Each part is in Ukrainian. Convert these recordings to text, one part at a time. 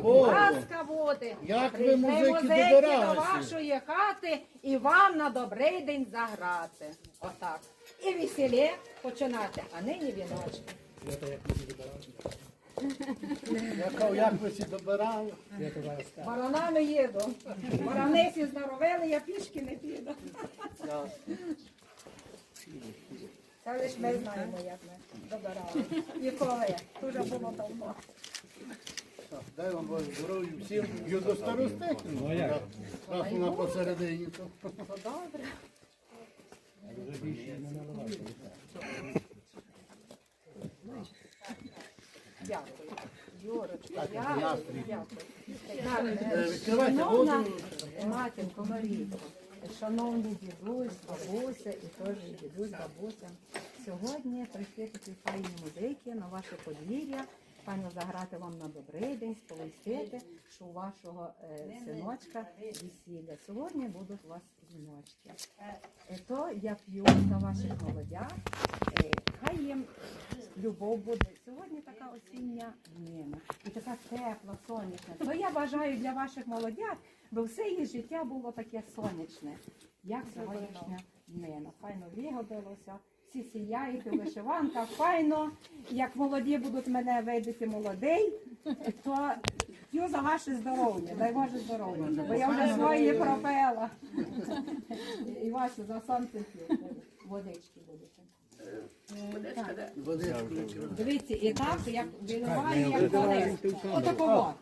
хати. Як ви, музики, добиралися? до вашої хати і вам на добрий день заграти. Отак. І веселє починати, а нині віночки. Як, як ви всі добирали? Баранами їду. Барани всі здоровели, я пішки не піду. Це лише ми знаємо, як ми добирали. І коли. Дуже було давно. Дай вам Боже здоров'я всім. І до старостих. Ну, як? Раз вона посередині, то добре. Дякую. Юрочка, дякую. Дякую. Е, відкривайте Шановна матінко Марійко, шановні дідусь, бабуся і теж дідусь, бабуся. Сьогодні прийшли такі файні музики на ваше подвір'я. Файно заграти вам на добрий день, сповістити, що у вашого е, синочка весілля. Сьогодні будуть у вас віночки. Е, То я п'ю за ваших молодят. Е, Хай їм любов буде. Сьогодні така осіння днина і така тепла, сонячна. То я бажаю для ваших молодят, бо все їх життя було таке сонячне, як сьогоднішня днина. Файно вигодилося, всі сіяють у вишиванках, файно. Як молоді будуть мене видати молодий, то п'ю за ваше здоров'я, дай Боже здоров'я, бо я вже свої пропела. І ваше за сонце п'ю. Водички будете. Дивіться, і так, як виливає, як колись. Отакого.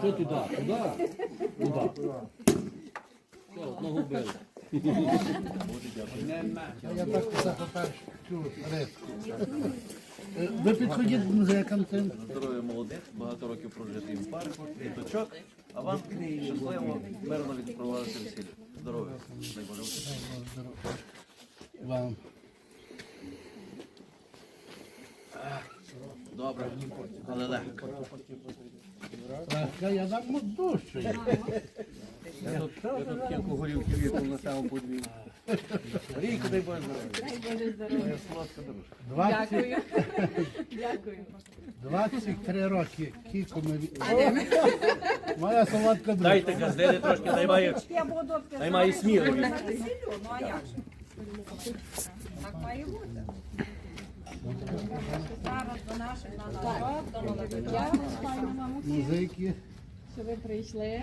Що туди? Туди? Туди. Все, одного били. Я так захопав цю рибку. Е, Ви підходіть до музикам цим. Здоров'я молодих, багато років прожити в парку, діточок, а вам щасливо, мирно відпровадити весілля. Здоров'я. Вам. Добре, але легко. Я дам дужче. Я тут, я тут горівки віпав на самому подвір'ї. Рійко, дай Боже здоров'я. Моя солодка дружка. 20, Дякую. 23 роки кіко ми... Моя солодка дружка. Дайте газдини трошки, дай має, Я буду дай має сміло. на весіллю, ну а як же? Так має бути. Зараз до наших на народ, до молодих. Музики. що ви прийшли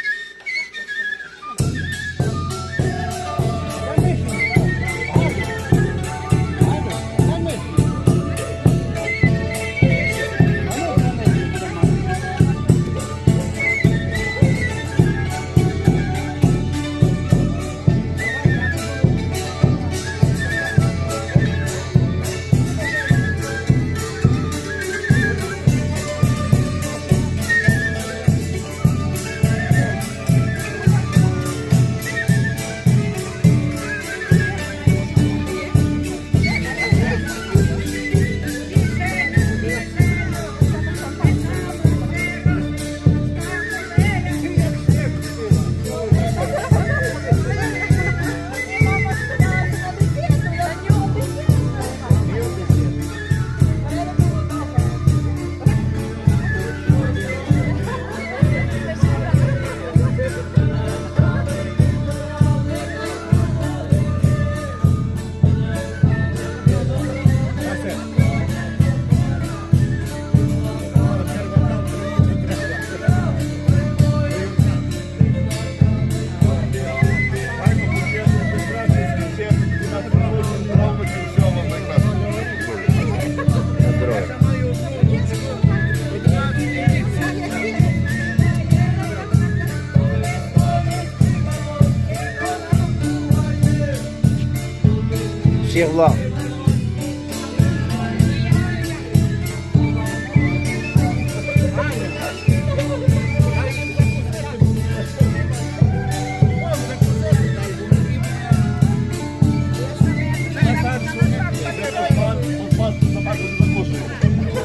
Shalom.